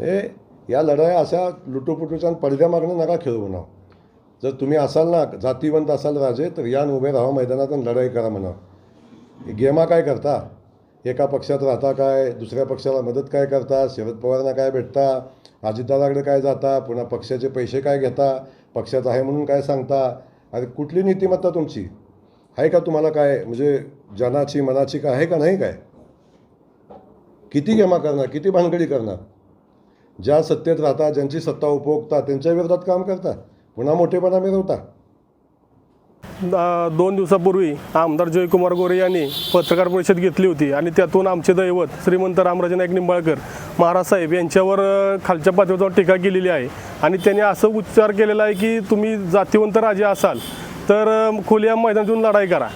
हे या लढाया अशा लुटूपुटूच्या आणि पडद्या मागणं नका खेळू म्हणा जर तुम्ही असाल ना जातीवंत असाल राजे तर यान उभे राहा मैदानातून लढाई करा म्हणा गेमा काय करता? एका पक्षात राहता काय? दुसऱ्या पक्षाला मदत काय करता? शरद पवारांना काय भेटता? अजितदादाकडे काय जाता? पुन्हा पक्षाचे पैसे काय घेता? पक्षात आहे म्हणून काय सांगता? अरे कुठली नीतिमत्ता तुमची? आहे का तुम्हाला काय? म्हणजे जनाची मनाची काय? आहे का नाही काय? किती गेमा करणार? किती भानगडी करणार? ज्या सत्तेत राहता ज्यांची सत्ता उपभोगता त्यांच्या विरोधात काम करता पुन्हा मोठेपणा मिळवता दोन दिवसापूर्वी आमदार जयकुमार गोरे यांनी पत्रकार परिषद घेतली होती आणि त्यातून आमचे दैवत श्रीमंत रामराजे नाईक निंबाळकर महाराज साहेब यांच्यावर खालच्या पातळीवर टीका केलेली आहे. आणि त्यांनी असं उच्चार केलेला आहे की तुम्ही जातीवंत राजे असाल तर खुल्या मैदानातून लढाई करा.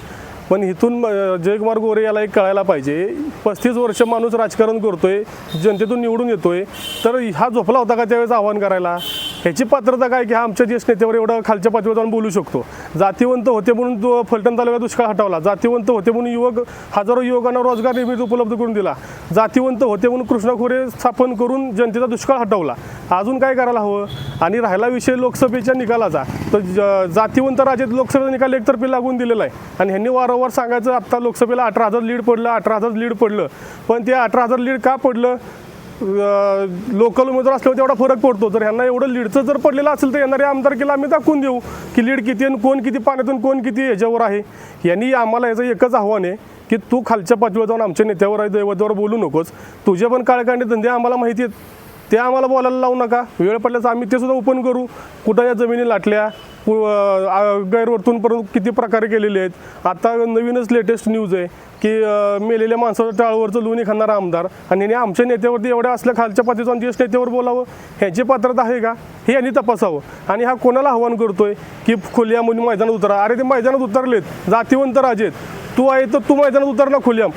पण इथून जयकुमार गोरे याला एक कळायला पाहिजे. पस्तीस वर्ष माणूस राजकारण करतोय जनतेतून निवडून येतोय. तर हा झोपला होता का त्यावेळेस आव्हान करायला? ह्याची पात्रता काय की हा आमच्या ज्येष्ठ नेत्यावर एवढं खालच्या पातळीवर जाऊन बोलू शकतो? जातीवंत होते म्हणून तो फलटण तालुक्यात दुष्काळ हटवला. जातीवंत होते म्हणून युवक हजारो युवकांना रोजगार निर्मिती उपलब्ध करून दिला. जातीवंत होते म्हणून कृष्णा खोरे स्थापन करून जनतेचा दुष्काळ हटवला. अजून काय करायला हवं? आणि राहिला विषय लोकसभेच्या निकालाचा. तर ज- जातीवंत राज्यात लोकसभेचा निकाल एकतर्फी लागून दिलेला आहे. आणि ह्यांनी वारंवार सांगायचं आत्ता लोकसभेला अठरा हजार लीड पडलं अठरा हजार लीड पडलं. पण ते अठरा हजार लीड का पडलं? लोकल उमेदवार असल्यावर तेवढा फरक पडतो. जर ह्यांना एवढं लीडचं जर पडलेलं असेल तर येणाऱ्या आमदारकीला आम्ही दाखवून देऊ की लीड किती आणि कोण किती पाण्यातून कोण किती ह्याच्यावर आहे. यांनी आम्हाला याचं एकच आव्हान आहे की तू खालच्या पातळीवर जाऊन आमच्या नेत्यावर आहे दैवतावर बोलू नकोस. तुझे पण काळकांडे धंदे आम्हाला माहिती आहेत. ते आम्हाला बोलायला लावू नका. वेळ पडल्याचं आम्ही ते सुद्धा ओपन करू. कुठं या जमिनी लाटल्या कु- गैरवर्तूनपर्यंत किती प्रकारे केलेले आहेत. आता नवीनच लेटेस्ट न्यूज आहे की मेलेल्या माणसाचं टाळवरचं लोणी खाणारा आमदार आणि याने आमच्या नेत्यावरती एवढ्या असल्या खालच्या पातळीचं ज्येष्ठ नेत्यावर बोलावं ह्याची पात्रता आहे का? हे यांनी तपासावं. आणि हा कोणाला आव्हान करतोय? की खुल्या मुली म्हणजे मैदानात उतरा. अरे ते मैदानात उतरलेत. जातीवंत राजेत तू आहे तर तू मैदानात उतर ना खुल्याम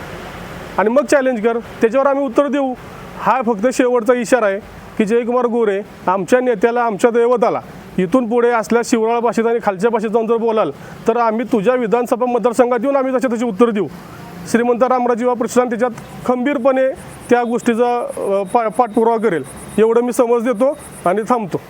आणि मग चॅलेंज कर. त्याच्यावर आम्ही उत्तर देऊ. हा फक्त शेवटचा इशारा आहे की जयकुमार गोरे आमच्या नेत्याला आमच्या दैवताला इथून पुढे असल्या शिवराळ भाषेत आणि खालच्या भाषेत जाऊन जर बोलाल तर आम्ही तुझ्या विधानसभा मतदारसंघात येऊन आम्ही तशा तसे उत्तर देऊ. श्रीमंत रामराजे वा प्रतिष्ठान त्याच्यात खंबीरपणे त्या गोष्टीचा पा पाठपुरावा करेल. एवढं मी समज देतो आणि थांबतो.